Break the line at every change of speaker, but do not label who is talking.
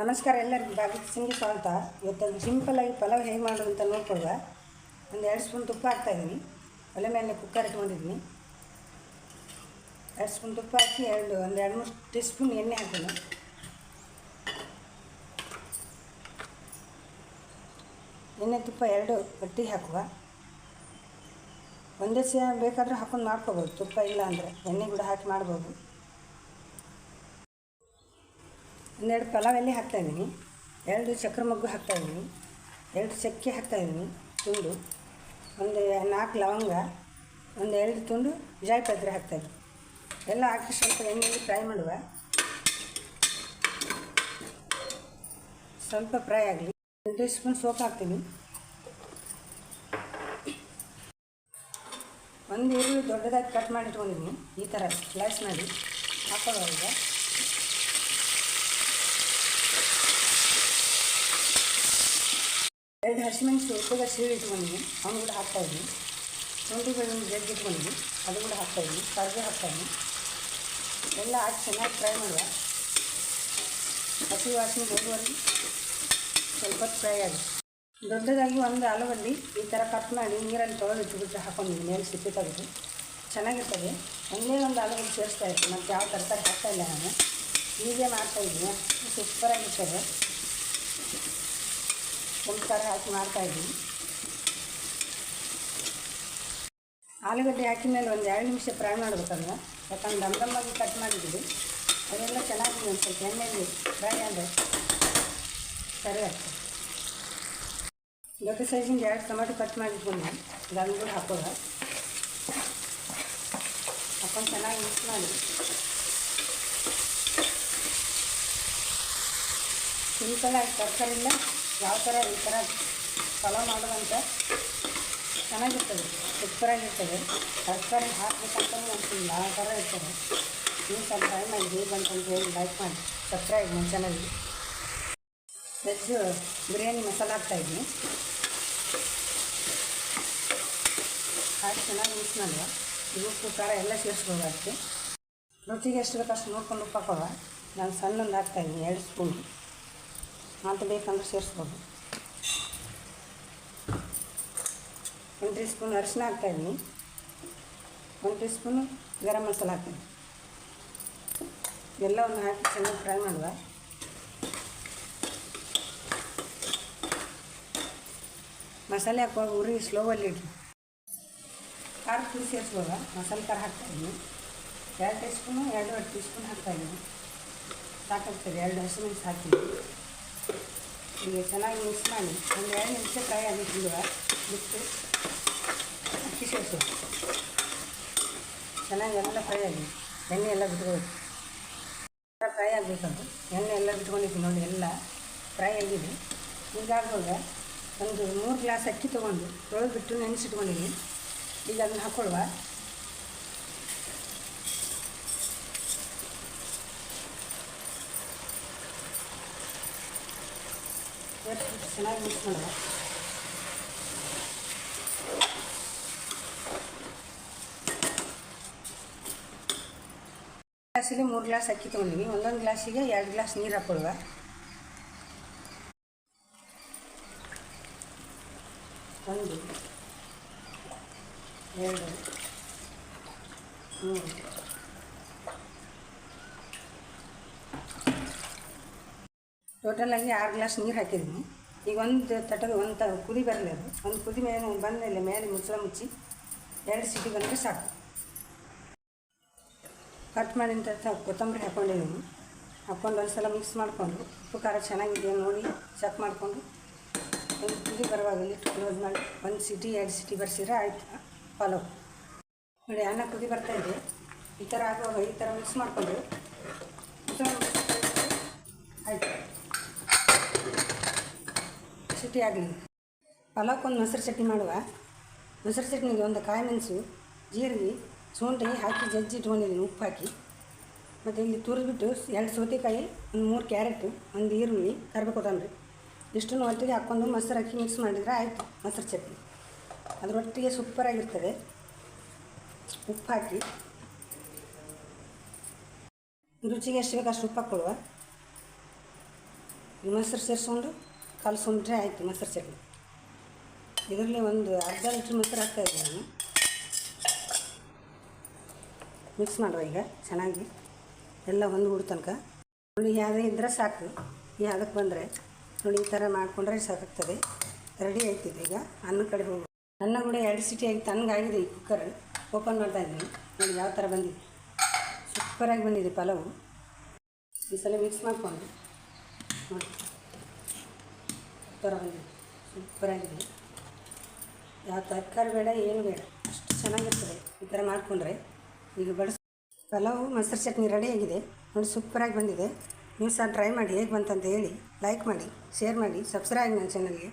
ನಮಸ್ಕಾರ ಎಲ್ಲರಿಗೂ ಬಾಗಿ ಸಿಂಗಿ ಸ್ವಾಗತ. ಇವತ್ತು ಸಿಂಪಲಾಗಿ ಪಲಾವ್ ಹೇಗೆ ಮಾಡೋದು ಅಂತ ನೋಡ್ಕೊಳ್ಳುವ. ಒಂದು ಎರಡು ಸ್ಪೂನ್ ತುಪ್ಪ ಹಾಕ್ತಾಯಿದ್ದೀನಿ ಒಲೆ ಮೇಲೆ ಕುಕ್ಕರ್ ಇಟ್ಕೊಂಡಿದ್ದೀನಿ. ಎರಡು ಸ್ಪೂನ್ ತುಪ್ಪ ಹಾಕಿ ಎರಡು, ಒಂದು ಎರಡು ಮೂರು ಟೀ ಸ್ಪೂನ್ ಎಣ್ಣೆ ಹಾಕೋಣ. ಎಣ್ಣೆ ತುಪ್ಪ ಎರಡು ಬಟ್ಟೆ ಹಾಕುವ. ಒಂದೇ ಸಹ ಬೇಕಾದರೂ ಹಾಕೊಂಡು ಮಾಡ್ಕೋಬೋದು. ತುಪ್ಪ ಇಲ್ಲ ಅಂದರೆ ಎಣ್ಣೆ ಕೂಡ ಹಾಕಿ ಮಾಡ್ಬೋದು. ಒಂದೆರಡು ಪಲಾವ್ ಎಲೆ ಹಾಕ್ತಾಯಿದ್ದೀನಿ ಎರಡು ಚಕ್ರ ಮಗ್ಗು ಹಾಕ್ತಾಯಿದ್ದೀನಿ ಎರಡು ಚಕ್ಕೆ ಹಾಕ್ತಾಯಿದ್ದೀನಿ ತುಂಡು. ಒಂದು ನಾಲ್ಕು ಲವಂಗ. ಒಂದು ಎರಡು ತುಂಡು ಜಾಯಿಪತ್ರೆ ಹಾಕ್ತಾಯಿದ್ದೀನಿ ಎಲ್ಲ ಹಾಕಿ ಸ್ವಲ್ಪ ಎಣ್ಣೆಯಲ್ಲಿ ಫ್ರೈ ಮಾಡುವ. ಸ್ವಲ್ಪ ಫ್ರೈ ಆಗಲಿ. ಒಂದು ಟೀ ಸ್ಪೂನ್ ಸೋಪ್ ಹಾಕ್ತೀನಿ. ಒಂದು ಈರುಳ್ಳಿ ದೊಡ್ಡದಾಗಿ ಕಟ್ ಮಾಡಿ ಇಟ್ಕೊಂಡಿದ್ದೀನಿ. ಈ ಥರ ಸ್ಲೈಸ್ ಮಾಡಿ ಹಾಕೊಳ್ಳೋ ಎರಡು ಹಸಿಮೆಣಸು ಉಪ್ಪುಗ ಸೀಳಿ ಇಟ್ಕೊಂಡಿದ್ದೀನಿ ಅವನು ಕೂಡ ಹಾಕ್ತಾಯಿದ್ವಿ ಜಗ್ಗಿ ಇಟ್ಕೊಂಡಿದ್ದೀನಿ ಅದು ಕೂಡ ಹಾಕ್ತಾಯಿದ್ದೀನಿ ಕರ್ಬೇವು ಹಾಕ್ತಾಯಿದ್ದೀನಿ ಎಲ್ಲ ಹಾಕಿ ಚೆನ್ನಾಗಿ ಫ್ರೈ ಮಾಡುವ ಹಸಿ ವಾಸನೆ ಹೋಗುವಲ್ಲಿ ಸ್ವಲ್ಪ ಫ್ರೈ ಆಗಿ ದೊಡ್ಡದಾಗಿ ಒಂದು ಆಲೂಗಡ್ಡೆ ಈ ಥರ ಕಟ್ ಮಾಡಿ ನೀರಲ್ಲಿ ತೊಳೆದು ಇಟ್ಬಿಟ್ಟು ಹಾಕೊಂಡಿದ್ದೀನಿ ಮೇಲೆ ಸಿಪ್ಪೆ ತೆಗೆದು ಚೆನ್ನಾಗಿರ್ತದೆ ಒಂದೇ ಒಂದು ಆಲೂಗಡ್ಡೆ ಸೇರಿಸ್ತಾ ಇರ್ತೀನಿ ಮತ್ತು ಯಾವ ತರಕಾರಿ ಹಾಕ್ತಾಯಿಲ್ಲ ನಾನು ಹೀಗೆ ಮಾಡ್ತಾಯಿದ್ದೀನಿ ಸೂಪರಾಗಿರ್ತದೆ ಕೆಂಪು ಹಾಕಿ ಹಾಕಿ ಮಾಡ್ತಾಯಿದ್ದೀನಿ ಆಲೂಗಡ್ಡೆ ಹಾಕಿದ ಮೇಲೆ ಒಂದು ಎರಡು ನಿಮಿಷ ಫ್ರೈ ಮಾಡಬೇಕಲ್ಲ ಯಾಕಂದ್ರೆ ದಮ್ ದಮ್ಮಾಗಿ ಕಟ್ ಮಾಡಿದ್ದೀವಿ. ಅದೆಲ್ಲ ಚೆನ್ನಾಗಿ ಒಂದು ಸ್ವಲ್ಪ ಎಣ್ಣೆಯಲ್ಲಿ ಫ್ರೈ ಆದರೆ ಸರಿ ಆಗ್ತದೆ. ದೊಡ್ಡ ಸೈಜಿಂದ ಎರಡು ಟೊಮೆಟೊ ಕಟ್ ಮಾಡಿಟ್ಕೊಂಡು ದಮ್ ಕೂಡ ಹಾಕೋದ ಹಾಕೊಂಡು ಚೆನ್ನಾಗಿ ಮಿಕ್ಸ್ ಮಾಡಿ. ಸಿಂಪಲ್ಲಾಗಿ ತರಕಾರಿ ಇಲ್ಲ ಯಾವ ಥರ ಈ ಥರ ಪಲಾವ್ ಮಾಡೋದಂತ ಚೆನ್ನಾಗಿರ್ತದೆ, ಸೂಪರಾಗಿರ್ತದೆ. ತರಕಾರಿ ಹಾಕ್ಬೇಕಂತಲೂ ಅನ್ಸಿಲ್ಲ, ಆ ಥರ ಇರ್ತದೆ. ನೀವು ಸ್ವಲ್ಪ ಟ್ರೈ ಮಾಡಿ ಹೇಗೆ ಬಂತಂತ ಹೇಳಿ ಲೈಕ್ ಮಾಡಿ ಸಬ್ಸ್ಕ್ರೈಬ್ ಮಾಡಿ ಚೆನ್ನಾಗಿ ವೆಜ್ ಬಿರಿಯಾನಿ ಮಸಾಲ ಹಾಕ್ತಾಯಿದ್ದೀನಿ ಹಾಕಿ ಚೆನ್ನಾಗಿ ಮಿಕ್ಸ್ ಮಾಡುವ. ಇದು ಉಪ್ಪು, ಖಾರ ಎಲ್ಲ ಸೇರಿಸ್ಬೋದು ಅದಕ್ಕೆ ರುಚಿಗೆ ಎಷ್ಟು ಬೇಕು ಅಷ್ಟು ನೋಡ್ಕೊಂಡು ಉಪ್ಪು ಹಾಕೋವ. ನಾನು ಸಣ್ಣೊಂದು ಹಾಕ್ತಾಯಿದ್ದೀನಿ ಎರಡು ಸ್ಪೂನ್ ಮತ್ತು ಬೇಕಂದ್ರೆ ಸೇರಿಸ್ಬೋದು. ಒಂದು ಟೀ ಸ್ಪೂನ್ ಅರಿಶಿನ ಹಾಕ್ತಾಯಿದ್ದೀನಿ ಒಂದು ಟೀ ಸ್ಪೂನು ಗರಂ ಮಸಾಲ ಹಾಕ್ತೀನಿ. ಎಲ್ಲವನ್ನು ಹಾಕಿ ಚೆನ್ನಾಗಿ ಫ್ರೈ ಮಾಡುವ. ಮಸಾಲೆ ಹಾಕುವಾಗ ಉರಿ ಸ್ಲೋವಲ್ಲಿ ಇಡ್ರಿ. ಖಾರ ಪುಡಿ ಸೇರಿಸ್ಬೋದ? ಮಸಾಲೆ ಖಾರ ಹಾಕ್ತಾಯಿದ್ದೀನಿ ಎರಡು ಟೀ ಸ್ಪೂನು ಎರಡೂವರೆ ಟೀ ಸ್ಪೂನ್ ಹಾಕ್ತಾಯಿದ್ದೀನಿ ಸಾಕಾಗ್ತದೆ, ಎರಡು ಹಸಿಮೆಣಸು ಹಾಕಿದ್ದೀನಿ ಈಗ ಚೆನ್ನಾಗಿ ಮಿಕ್ಸ್ ಮಾಡಿ ಒಂದು ಎರಡು ನಿಮಿಷ ಫ್ರೈ ಆಗಿಟ್ಟಿರುವ ಬಿಟ್ಟು ಅಕ್ಕಿ ಸೇರಿಸು ಚೆನ್ನಾಗಿ ಎಲ್ಲ ಫ್ರೈ ಆಗಿ ಎಣ್ಣೆ ಎಲ್ಲ ಬಿಟ್ಕೊಳ್ಳಿ ಫ್ರೈ ಆಗಬೇಕದು ಎಣ್ಣೆ ಎಲ್ಲ ಬಿಟ್ಕೊಂಡಿದ್ದೀನಿ ನೋಡಿ ಎಲ್ಲ ಫ್ರೈ ಆಗಿದೆ ಈಗಾಗುವಾಗ ಒಂದು ಮೂರು ಗ್ಲಾಸ್ ಅಕ್ಕಿ ತೊಗೊಂಡು ತೊಳೆದು ಬಿಟ್ಟು ನೆನೆಸಿಟ್ಕೊಂಡಿದ್ದೀನಿ ಈಗ ಅದನ್ನು ಹಾಕ್ಕೊಳ್ವ ಸೇರಿಸ್ಬಿಟ್ಟು ಚೆನ್ನಾಗಿ ಮಿಕ್ಸ್ ಮಾಡುವ ಗ್ಲಾಸಿಗೆ ಮೂರು ಗ್ಲಾಸ್ ಅಕ್ಕಿ ತೊಗೊಂಡಿನಿ ಒಂದೊಂದು ಗ್ಲಾಸಿಗೆ ಎರಡು ಗ್ಲಾಸ್ ನೀರು ಹಾಕ್ಕೊಳ್ವ ಒಂದು ಎರಡು ಮೂರು ಟೋಟಲಾಗಿ ಆರು ಗ್ಲಾಸ್ ನೀರು ಹಾಕಿದ್ದೀನಿ. ಈಗ ಒಂದು ತಟದ ಒಂದು ತ ಕುದಿ ಬರಲಿ ಅದು. ಒಂದು ಕುದಿ ಮೇಲೆ ಬಂದಮೇಲೆ ಮೇಲೆ ಮುಚ್ಚಳ ಮುಚ್ಚಿ ಎರಡು ಸಿಟಿ ಬಂದರೆ ಸಾಕು. ಕಟ್ ಮಾಡಿದಂಥ ಕೊತ್ತಂಬರಿ ಹಾಕ್ಕೊಂಡಿದ್ದೀನಿ ಹಾಕ್ಕೊಂಡು ಒಂದು ಸಲ ಮಿಕ್ಸ್ ಮಾಡಿಕೊಂಡು, ಉಪ್ಪು ಖಾರ ಚೆನ್ನಾಗಿದೆಯಾ ನೋಡಿ ಚೆಕ್ ಮಾಡಿಕೊಂಡು. ಒಂದು ಕುದಿ ಬರುವಾಗ ಇಟ್ಟು ಕ್ಲೋಸ್ ಮಾಡಿ. ಒಂದು ಸಿಟಿ, ಎರಡು ಸಿಟಿ ಬರ್ಸಿದ್ರೆ ಆಯಿತು. ಫಾಲೋ ನೋಡಿ, ಅನ್ನ ಕುದಿ ಬರ್ತಾಯಿದೆ ಈ ಥರ ಆಗುವಾಗ ಈ ಥರ ಮಿಕ್ಸ್ ಮಾಡಿಕೊಂಡು. ಆಯಿತು. ಸಿಟಿ ಆಗಲಿ. ಪಲಾವ್ಕೊಂದು ಮೊಸರು ಚಟ್ನಿ ಮಾಡುವ. ಮೊಸರು ಚಟ್ನಿಗೆ ಒಂದು ಕಾಯಿ ಮೆಣಸು, ಜೀರಿಗೆ, ಶುಂಠಿ ಹಾಕಿ ಜಜ್ಜಿ ಇಟ್ಕೊಂಡಿದ್ದೀನಿ, ಉಪ್ಪು ಹಾಕಿ. ಮತ್ತು ಇಲ್ಲಿ ತುರಿದ್ಬಿಟ್ಟು ಎರಡು ಸೌತೆಕಾಯಿ, ಒಂದು ಮೂರು ಕ್ಯಾರೆಟು, ಒಂದು ಈರುಳ್ಳಿ ಕರ್ಬೇಕು ಕೊತ್ತಂಬರಿ. ಇಷ್ಟನ್ನು ಒಟ್ಟಿಗೆ ಹಾಕ್ಕೊಂಡು ಮೊಸರು ಹಾಕಿ ಮಿಕ್ಸ್ ಮಾಡಿದರೆ ಆಯಿತು ಮೊಸರು ಚಟ್ನಿ ಅದರೊಟ್ಟಿಗೆ ಸೂಪರಾಗಿರ್ತದೆ ಉಪ್ಪು ಹಾಕಿ. ರುಚಿಗೆ ಎಷ್ಟು ಬೇಕು ಅಷ್ಟು ಉಪ್ಪು ಹಾಕ್ಕೊಳ್ಳುವ. ಮೊಸರು ಸೇರಿಸ್ಕೊಂಡು ಕಲಸ್ಕೊಂಡ್ರೆ ಆಯಿತು ಮೊಸರು ಚಟ್ನಿ. ಇದರಲ್ಲಿ ಒಂದು ಅರ್ಧ ಲೀಟ್ರ್ ಮೊಸರು ಹಾಕ್ತಾಯಿದ್ದೀನಿ ನಾನು. ಮಿಕ್ಸ್ ಮಾಡುವ ಈಗ, ಚೆನ್ನಾಗಿ. ಎಲ್ಲ ಒಂದು ಹುಡು ತನಕ. ನೋಡಿ ಯಾವುದೇ ಇದ್ದರೆ ಸಾಕು. ಈ ಅದಕ್ಕೆ ಬಂದರೆ, ನೋಡಿ, ಈ ಥರ ಮಾಡಿಕೊಂಡ್ರೆ ಸಾಕಾಗ್ತದೆ. ರೆಡಿ ಆಯ್ತಿದೆ ಈಗ. ಅನ್ನ ಕಡೆ ಹೋಗಿ ಅನ್ನ ಕೂಡ ಎರಡು ಸಿಟಿ ತಣ್ಣಗಾಗಿದೆ ಈ ಕುಕ್ಕರ್ ಓಪನ್ ಮಾಡ್ತಾ ಇದ್ದೀನಿ. ನೋಡಿ, ಯಾವ ಥರ ಬಂದಿದೆ. ಸೂಪರಾಗಿ ಬಂದಿದೆ ಪಲಾವು. ಈ ಸಲ ಮಿಕ್ಸ್ ಮಾಡಿಕೊಂಡು. ನೋಡಿ. ಬಂದಿದೆ ಸೂಪರಾಗಿದೆ. ಯಾವ ತರಕಾರಿ ಬೇಡ, ಏನು ಬೇಡ. ಅಷ್ಟು ಚೆನ್ನಾಗಿರ್ತದೆ. ಈ ಥರ ಮಾಡಿಕೊಂಡ್ರೆ ಈಗ ಬಡಿಸ್ ಪಲಾವು, ಮೊಸರು ಚಟ್ನಿ ರೆಡಿಯಾಗಿದೆ ನೋಡಿ, ಸೂಪರಾಗಿ ಬಂದಿದೆ. ನೀವು ಸಹ ಟ್ರೈ ಮಾಡಿ, ಹೇಗೆ ಬಂತಂತ ಹೇಳಿ ಲೈಕ್ ಮಾಡಿ ಶೇರ್ ಮಾಡಿ ಸಬ್ಸ್ಕ್ರೈಬ್ ನನ್ನ ಚಾನಲ್ಗೆ